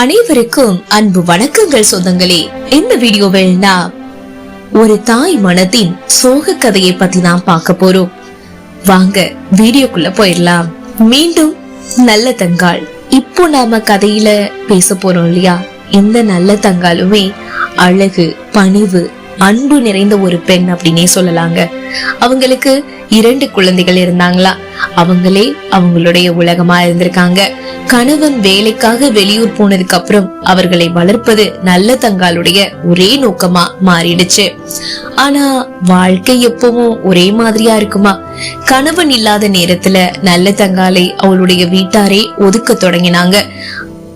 அனைவருக்கும் அன்பு வணக்கங்கள் சொந்தங்களே. இந்த வீடியோவில் நாம் ஒரு தாய் மனதின் சோக கதையை பத்தி நாம் பார்க்க போறோம். வாங்க வீடியோக்குள்ள போயிடலாம். மீண்டும் நல்ல தங்காள். இப்போ நாம கதையில பேச போறோம் இல்லையா? இந்த நல்ல தங்காலுமே அழகு பணிவு அன்பு நிறைந்த ஒரு பெண் அப்படின்னே சொல்லலாங்க. அவங்களுக்கு இரண்டு குழந்தைகள் இருந்தாங்களா? அவங்களே அவங்களுடைய உலகமா இருந்திருக்காங்க. கணவன் வேலைக்காக வெளியூர் போனதுக்கு அப்புறம் அவர்களை வளர்ப்பது நல்ல தங்காளுடைய ஒரே நோக்கமா மாறிடுச்சு. ஆனா வாழ்க்கை எப்பவும் ஒரே மாதிரியா இருக்குமா? கணவன் இல்லாத நேரத்துல நல்ல தங்காலை அவளுடைய வீட்டாரே ஒதுக்க தொடங்கினாங்க.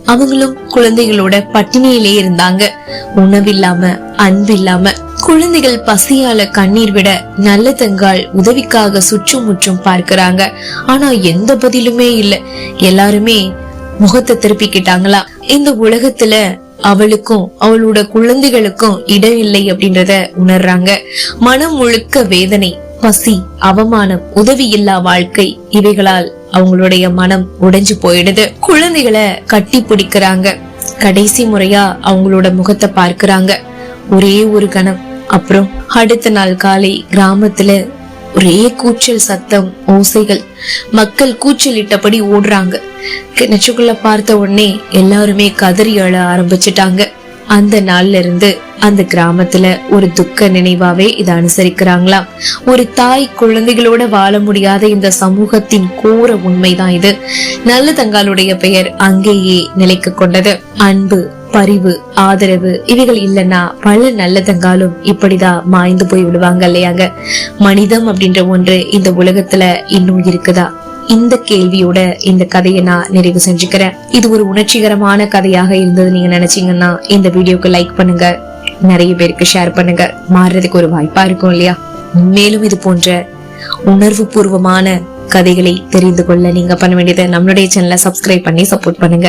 அவங்களும் குழந்தைகளோட பட்டினியிலே இருந்தாங்க. உணவில்லாம அன்பில்லாம குழந்தைகள் பசியால கண்ணீர் விட நல்ல தங்கால் உதவிக்காக சுற்றும் முற்றும் பார்க்கிறாங்க. ஆனா எந்த பதிலுமே இல்ல. எல்லாருமே முகத்தை திருப்பிக்கிட்டாங்களா? இந்த உலகத்துல அவளுக்கும் அவளோட குழந்தைகளுக்கும் இடம் இல்லை அப்படின்றத உணர்றாங்க. மனம் முழுக்க வேதனை பசி அவமானம் உதவி இல்லா வாழ்க்கை இவைகளால் அவங்களுடைய மனம் உடைஞ்சு போயிடுது. குழந்தைகளை கட்டி பிடிக்கிறாங்க. கடைசி முறையா அவங்களோட முகத்தை பார்க்கிறாங்க. ஒரே ஒரு கணம். அப்புறம் அடுத்த நாள் காலை கிராமத்துல ஒரே கூச்சல் சத்தம் ஓசைகள். மக்கள் கூச்சலிட்டபடி ஓடுறாங்க. கிணச்சுக்குள்ள பார்த்த உடனே எல்லாருமே கதறி அழ ஆரம்பிச்சிட்டாங்க. அந்த நாள்ல இருந்து அந்த கிராமத்துல ஒரு துக்க நினைவாவே இதை அனுசரிக்கிறாங்களாம். ஒரு தாய் குழந்தைகளோட வாழ முடியாத இந்த சமூகத்தின் கோர உண்மைதான் இது. நல்ல தங்காளுடைய பெயர் அங்கேயே நிலைக்கு கொண்டது. அன்பு பரிவு ஆதரவு இவைகள் இல்லைன்னா பல நல்ல தங்காலும் இப்படிதான் மாய்ந்து போய் விடுவாங்க இல்லையாங்க? மனிதம் அப்படின்ற ஒன்று இந்த உலகத்துல இன்னும் இருக்குதா? இந்த கேள்வியோட இந்த கதையை நான் நிறைவு செஞ்சுக்கிறேன். இது ஒரு உணர்ச்சிகரமான கதையாக இருந்தது நீங்க நினைச்சீங்கன்னா இந்த வீடியோக்கு லைக் பண்ணுங்க. நிறைய பேருக்கு ஷேர் பண்ணுங்க. மாறுறதுக்கு ஒரு வாய்ப்பா இருக்கும் இல்லையா? மேலும் இது போன்ற உணர்வு பூர்வமான கதைகளை தெரிந்து கொள்ள நீங்க பண்ண வேண்டியது நம்மளுடைய சேனலை சப்ஸ்கிரைப் பண்ணி சப்போர்ட் பண்ணுங்க.